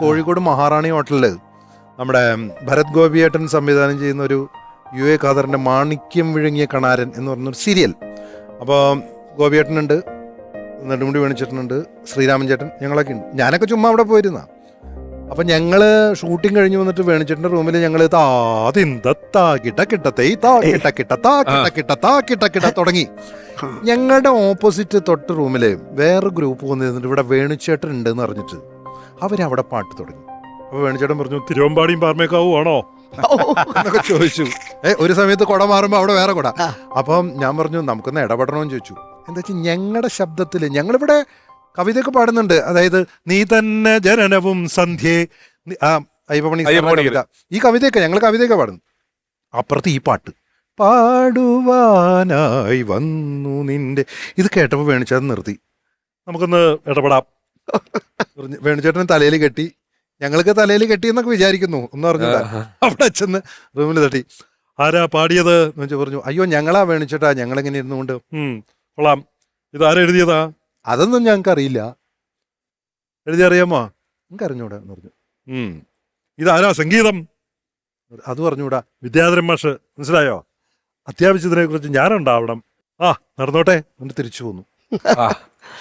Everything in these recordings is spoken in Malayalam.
കോഴിക്കോട് മഹാറാണി ഹോട്ടലിൽ നമ്മുടെ ഭരത് ഗോപിയേട്ടൻ സംവിധാനം ചെയ്യുന്ന ഒരു യു എ ഖാദറിന്റെ മാണിക്യം വിഴുങ്ങിയ കണാരൻ എന്ന് പറഞ്ഞൊരു സീരിയൽ. അപ്പോൾ ഗോപിയേട്ടനുണ്ട് നെടുമുടി വേണിച്ചേട്ടനുണ്ട് ശ്രീരാമൻ ചേട്ടൻ ഞങ്ങളൊക്കെ ഉണ്ട്. ഞാനൊക്കെ ചുമ്മാ അവിടെ പോയിരുന്ന. അപ്പം ഞങ്ങൾ ഷൂട്ടിംഗ് കഴിഞ്ഞ് വന്നിട്ട് വേണിച്ചേട്ടന്റെ റൂമിൽ ഞങ്ങൾ കിട്ട തുടങ്ങി. ഞങ്ങളുടെ ഓപ്പോസിറ്റ് തൊട്ട് റൂമിൽ വേറെ ഗ്രൂപ്പ് വന്നിരുന്നിട്ട് ഇവിടെ വേണിച്ചേട്ടൻ ഉണ്ട് എന്ന് അറിഞ്ഞിട്ട് അവരവിടെ പാട്ട് തുടങ്ങി. അപ്പൊ വേണുചേട്ടൻ പറഞ്ഞു തിരുവമ്പാടിയും പാർമേക്കാവും ആണോ? എന്നൊക്കെ ചോദിച്ചു. ഏ ഒരു സമയത്ത് കുട മാറുമ്പോ അവിടെ വേറെ കുട. അപ്പം ഞാൻ പറഞ്ഞു നമുക്കൊന്ന് ഇടപെടണമെന്ന് ചോദിച്ചു. എന്താ വെച്ചാൽ ഞങ്ങളുടെ ശബ്ദത്തിൽ ഞങ്ങളിവിടെ കവിതയൊക്കെ പാടുന്നുണ്ട്. അതായത് നീ തന്നെ ജനനവും സന്ധ്യേ. നി- ആ അയ്യപ്പമണി സാറിന്റെ അയ്യപ്പമണിക്കര്. കവിത. ഈ കവിതയൊക്കെ ഞങ്ങൾ കവിതയൊക്കെ പാടുന്നു. അപ്പുറത്ത് ഈ പാട്ട്. പാടുവാനായി വന്നു നിന്റെ ഇത് കേട്ടപ്പോൾ വേണിച്ചത് നിർത്തി. നമുക്കൊന്ന് ഇടപെടാം. വേണുചേട്ടൻ തലയിൽ കെട്ടി. ഞങ്ങൾക്ക് തലയിൽ കെട്ടി എന്നൊക്കെ വിചാരിക്കുന്നു. എന്ന് പറഞ്ഞു അവിടെ ചെന്ന് റൂമിൽ തട്ടി. ആരാ പാടിയത്? എന്ന് വെച്ച് പറഞ്ഞു അയ്യോ ഞങ്ങളാ വേണിച്ചേട്ടാ ഞങ്ങളിങ്ങനെ ഇരുന്നുകൊണ്ട് കൊള്ളാം. ഇത് ആരാ എഴുതിയതാ? അതൊന്നും ഞങ്ങൾക്ക് അറിയില്ല എഴുതി അറിയാമോ ഞങ്ങൾക്ക് അറിഞ്ഞൂടാ എന്ന് പറഞ്ഞു. ഇതാരാ സംഗീതം? അത് പറഞ്ഞൂടാ. വിദ്യാധരൻ മാഷ് മനസ്സിലായോ? അത്യാവശ്യത്തിനെ കുറിച്ച് ഞാനുണ്ടാവണം. ആ നടന്നോട്ടെ. എന്നിട്ട് തിരിച്ചു പോന്നു.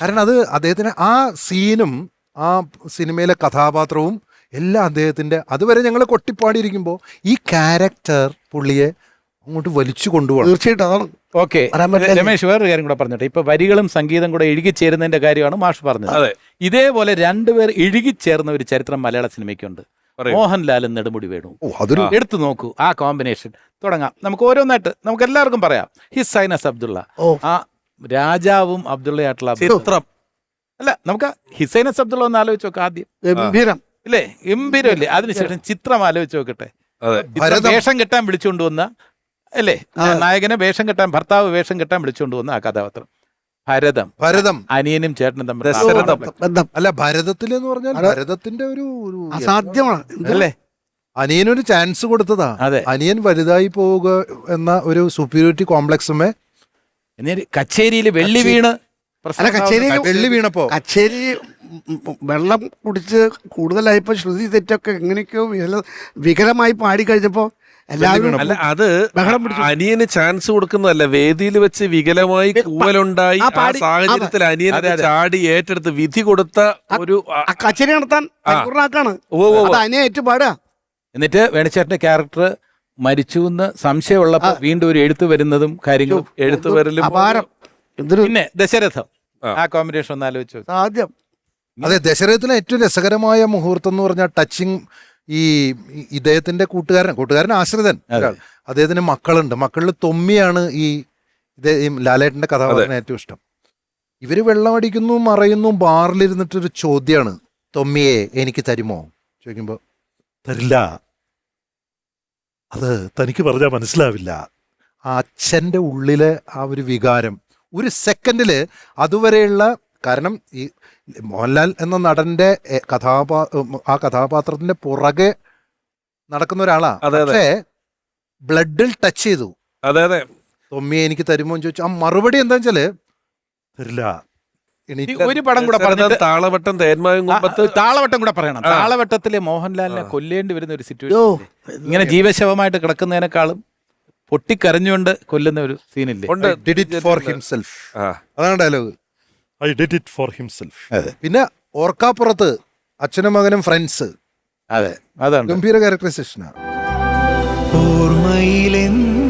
കാരണം അത് അദ്ദേഹത്തിന് ആ സീനും ആ സിനിമയിലെ കഥാപാത്രവും എല്ലാം അദ്ദേഹത്തിന്റെ അതുവരെ ഞങ്ങൾ കൊട്ടിപ്പാടിയിരിക്കുമ്പോൾ ഈ ക്യാരക്ടർ പുള്ളിയെ അങ്ങോട്ട് വലിച്ചു കൊണ്ടുപോകണം. തീർച്ചയായിട്ടും ഓക്കെ. രമേശ് വേറൊരു കാര്യം കൂടെ പറഞ്ഞിട്ട്. ഇപ്പൊ വരികളും സംഗീതം കൂടെ ഇഴുകിച്ചേരുന്നതിന്റെ കാര്യമാണ് മാഷ് പറഞ്ഞത്. അതെ. ഇതേപോലെ രണ്ടുപേർ ഇഴുകിച്ചേർന്ന ഒരു ചരിത്രം മലയാള സിനിമയ്ക്കുണ്ട്. മോഹൻലാലും നെടുമുടി വേണു. ഓ അതൊരു എടുത്തു നോക്കൂ ആ കോമ്പിനേഷൻ തുടങ്ങാം. നമുക്ക് ഓരോന്നായിട്ട് നമുക്ക് എല്ലാവർക്കും പറയാം. സൈനസ് അബ്ദുള്ള. ഓ. ആ രാജാവും അബ്ദുള്ളയായിട്ടുള്ള ചിത്രം അല്ല നമുക്ക് ഹിസൈനസ് അബ്ദുള്ള ഒന്ന് ആലോചിച്ച് നോക്കാം ആദ്യം. ഗംഭീരം. ഇല്ലേ? ഗംഭീരമല്ലേ? അതിനുശേഷം ചിത്രം ആലോചിച്ച് നോക്കട്ടെ. വേഷം കെട്ടാൻ വിളിച്ചുകൊണ്ട് വന്ന അല്ലേ? നായകനെ വേഷം കെട്ടാൻ ഭർത്താവ് വേഷം കെട്ടാൻ വിളിച്ചുകൊണ്ട് വന്ന ആ കഥാപാത്രം. ഭരതം. ഭരതം. അനിയനും ചേട്ടനും തമ്മിൽ. അല്ല ഭരതത്തിൽ എന്ന് പറഞ്ഞാൽ ഭരതത്തിന്റെ ഒരു അസാധ്യമാണ്. അല്ലേ? അനിയനൊരു ചാൻസ് കൊടുത്തതാ. അതെ. അനിയൻ വലുതായി പോവുക എന്ന ഒരു സുപ്പീരിയോറിറ്റി കോംപ്ലക്സുമേ എന്നൊരു കച്ചേരിയിൽ വെള്ളി വീണ് അല്ല കച്ചേരി വെള്ളി വീണപ്പോ? കച്ചേരി വെള്ളം കുടിച്ച് കൂടുതലായപ്പോ ശ്രുതി തെറ്റൊക്കെ എങ്ങനെയൊക്കെയോ വികലമായി പാടി കഴിഞ്ഞപ്പോ എല്ലാവരും അല്ല അത് അനിയന് ചാൻസ് കൊടുക്കുന്നതല്ല. വേദിയിൽ വെച്ച് വികലമായി കൂവലുണ്ടായി ആ സാഹചര്യത്തിൽ അതെ. ചാടി ഏറ്റെടുത്ത് വിധി കൊടുത്ത ഒരു കച്ചേരി നടത്താൻ ഓ അനിയെ ഏറ്റു പാടുക എന്നിട്ട് വേണിച്ചേട്ടന്റെ ക്യാരക്ടർ മരിച്ചു എന്ന് സംശയമുള്ളപ്പോ വീണ്ടും ഒരു എഴുത്ത് വരുന്നതും കാര്യങ്ങളും എഴുത്ത് വരലും അപാരം. എന്തൊരു പിന്നെ ദശരഥം. ആ. കോമ്പിനേഷൻ ഒന്ന് ആലോചിച്ചു ആദ്യം. സാധ്യം അതെ ദശരഥത്തിലെ ഏറ്റവും രസകരമായ മുഹൂർത്തം എന്ന് പറഞ്ഞാൽ ടച്ചിങ് ഈ ഇദ്ദേഹത്തിന്റെ കൂട്ടുകാരൻ കൂട്ടുകാരൻ ആശ്രിതൻ. അദ്ദേഹത്തിന് മക്കളുണ്ട്. മക്കളിൽ തൊമ്മിയാണ് ഈ ലാലേട്ടന്റെ കഥ ലാലേട്ടന്റെ കഥാപാത്രം ഏറ്റവും ഇഷ്ടം. ഇവർ വെള്ളമടിക്കുന്നു മറയുന്നു ബാറിലിരുന്നിട്ടൊരു ചോദ്യമാണ് തൊമ്മിയെ എനിക്ക് തരുമോ? ചോദിക്കുമ്പോ തരില്ല. അത് തനിക്ക് പറഞ്ഞാൽ മനസ്സിലാവില്ല. ആ അച്ഛന്റെ ഉള്ളിലെ ആ ഒരു വികാരം ഒരു സെക്കൻഡിൽ അതുവരെയുള്ള കാരണം ഈ മോഹൻലാൽ എന്ന നടന്റെ കഥാപാ ആ കഥാപാത്രത്തിന്റെ പുറകെ നടക്കുന്ന ഒരാളാണ്. പക്ഷേ ബ്ലഡിൽ ടച്ച് ചെയ്തു. അതെ അതെ. തൊമ്മിയെ എനിക്ക് തരുമോ എന്ന് ചോദിച്ചു. ആ മറുപടി എന്താ വെച്ചാൽ തരില്ല. ഒരു പടം കൂടെ പറഞ്ഞത് താളവട്ടം തേന്മാവും താളവട്ടം കൂടെ പറയണം. താളവട്ടത്തിലെ മോഹൻലാലിനെ കൊല്ലേണ്ടി വരുന്ന ഒരു സിറ്റുവേഷൻ ഇങ്ങനെ ജീവശവമായിട്ട് കിടക്കുന്നതിനേക്കാളും പൊട്ടിക്കരഞ്ഞുകൊണ്ട് കൊല്ലുന്ന ഒരു സീനില്ലേ ഉണ്ട്. ഡിഡ് ഇറ്റ് ഫോർ ഹിംസെൽഫ് അതാണ് dialogue I did it for himself പിന്നെ ഓർക്കാപ്പുറത്ത് അച്ഛനും മകനും ഫ്രണ്ട്സ് അതെ. അതാണ്. ഗംഭീര ക്യാരക്ടറൈസേഷനാണ് ഓർമ്മയിലെന്നും